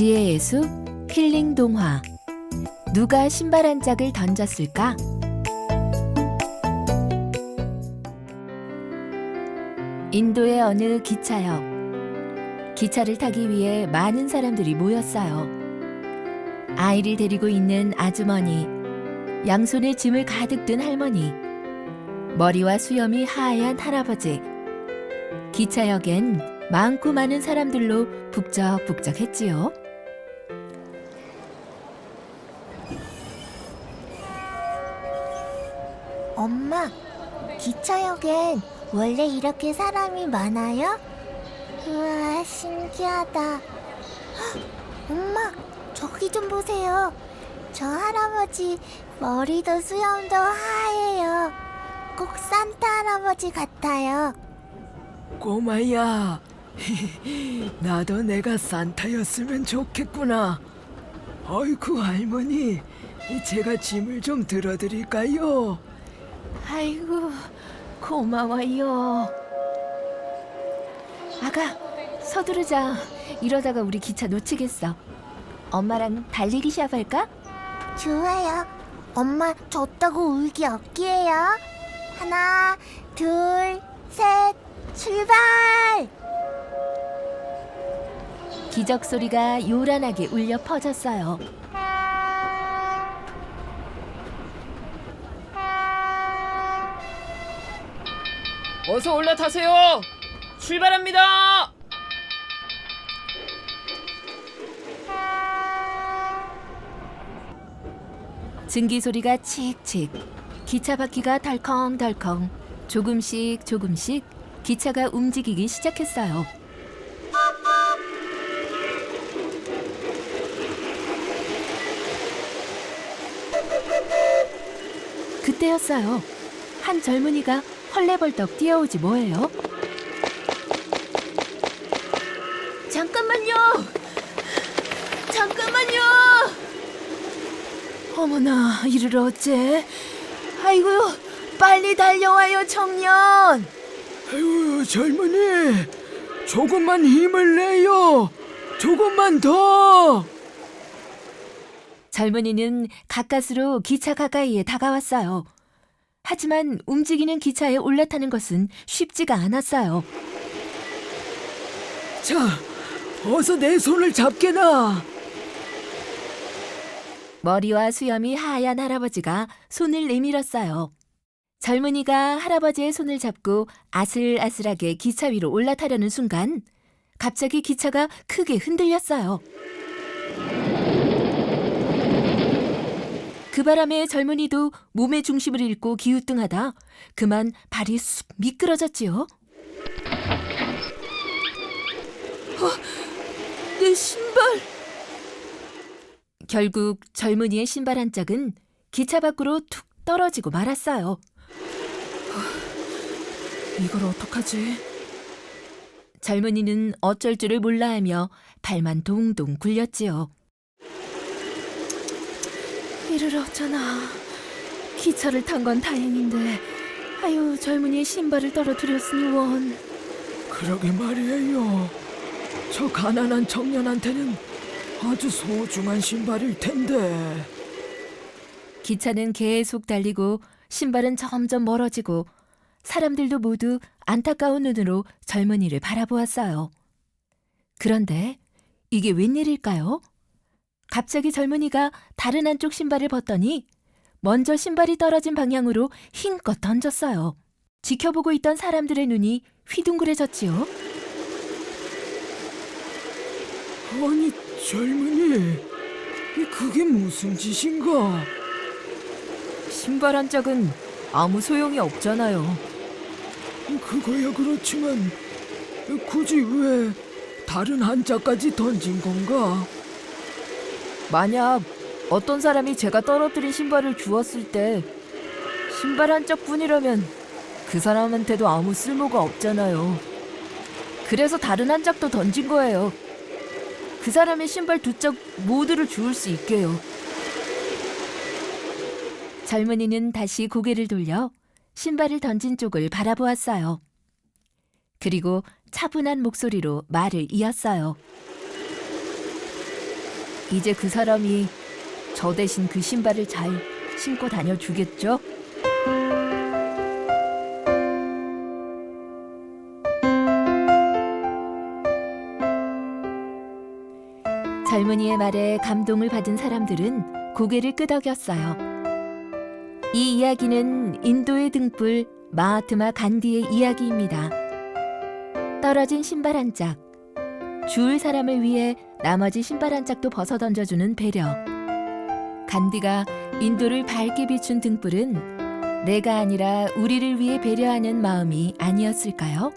지혜의 숲 힐링 동화 누가 신발 한 짝을 던졌을까? 인도의 어느 기차역 기차를 타기 위해 많은 사람들이 모였어요. 아이를 데리고 있는 아주머니, 양손에 짐을 가득 든 할머니, 머리와 수염이 하얀 할아버지. 기차역엔 많고 많은 사람들로 북적북적했지요. 엄마, 기차역엔 원래 이렇게 사람이 많아요? 우와, 신기하다. 헉, 엄마, 저기 좀 보세요. 저 할아버지 머리도 수염도 하얘요. 꼭 산타 할아버지 같아요. 꼬마야, 나도 내가 산타였으면 좋겠구나. 어이구 할머니, 제가 짐을 좀 들어드릴까요? 아이고, 고마워요. 아가, 서두르자. 이러다가 우리 기차 놓치겠어. 엄마랑 달리기 시합할까? 좋아요. 엄마, 졌다고 울기 없기에요. 하나, 둘, 셋, 출발! 기적 소리가 요란하게 울려 퍼졌어요. 어서 올라타세요. 출발합니다. 증기 소리가 칙칙, 기차 바퀴가 덜컹덜컹, 조금씩 조금씩 기차가 움직이기 시작했어요. 그때였어요. 한 젊은이가 헐레벌떡 뛰어오지 뭐예요? 잠깐만요! 잠깐만요! 어머나, 이를 어째? 아이고, 빨리 달려와요, 청년! 아유 젊은이, 조금만 힘을 내요. 조금만 더. 젊은이는 가까스로 기차 가까이에 다가왔어요. 하지만 움직이는 기차에 올라타는 것은 쉽지가 않았어요. 자, 어서 내 손을 잡게나. 머리와 수염이 하얀 할아버지가 손을 내밀었어요. 젊은이가 할아버지의 손을 잡고 아슬아슬하게 기차 위로 올라타려는 순간 갑자기 기차가 크게 흔들렸어요. 그 바람에 젊은이도 몸의 중심을 잃고 기우뚱하다 그만 발이 쑥 미끄러졌지요. 어, 내 신발! 결국 젊은이의 신발 한 짝은 기차 밖으로 툭 떨어지고 말았어요. 이걸 어떡하지? 젊은이는 어쩔 줄을 몰라 하며 발만 동동 굴렸지요. 이를 어쩌나. 기차를 탄 건 다행인데, 아유, 젊은이의 신발을 떨어뜨렸으니 원. 그러게 말이에요. 저 가난한 청년한테는 아주 소중한 신발일 텐데. 기차는 계속 달리고 신발은 점점 멀어지고 사람들도 모두 안타까운 눈으로 젊은이를 바라보았어요. 그런데 이게 웬일일까요? 갑자기 젊은이가 다른 한쪽 신발을 벗더니 먼저 신발이 떨어진 방향으로 힘껏 던졌어요. 지켜보고 있던 사람들의 눈이 휘둥그레졌지요. 아니 젊은이, 이 그게 무슨 짓인가? 신발 한 짝은 아무 소용이 없잖아요. 그거야 그렇지만 굳이 왜 다른 한 짝까지 던진 건가? 만약 어떤 사람이 제가 떨어뜨린 신발을 주웠을 때 신발 한 짝뿐이라면 그 사람한테도 아무 쓸모가 없잖아요. 그래서 다른 한 짝도 던진 거예요. 그 사람의 신발 두 짝 모두를 주울 수 있게요. 젊은이는 다시 고개를 돌려 신발을 던진 쪽을 바라보았어요. 그리고 차분한 목소리로 말을 이었어요. 이제 그 사람이 저 대신 그 신발을 잘 신고 다녀주겠죠? 젊은이의 말에 감동을 받은 사람들은 고개를 끄덕였어요. 이 이야기는 인도의 등불 마하트마 간디의 이야기입니다. 떨어진 신발 한 짝, 주울 사람을 위해 나머지 신발 한 짝도 벗어 던져주는 배려. 간디가 인도를 밝게 비춘 등불은 내가 아니라 우리를 위해 배려하는 마음이 아니었을까요?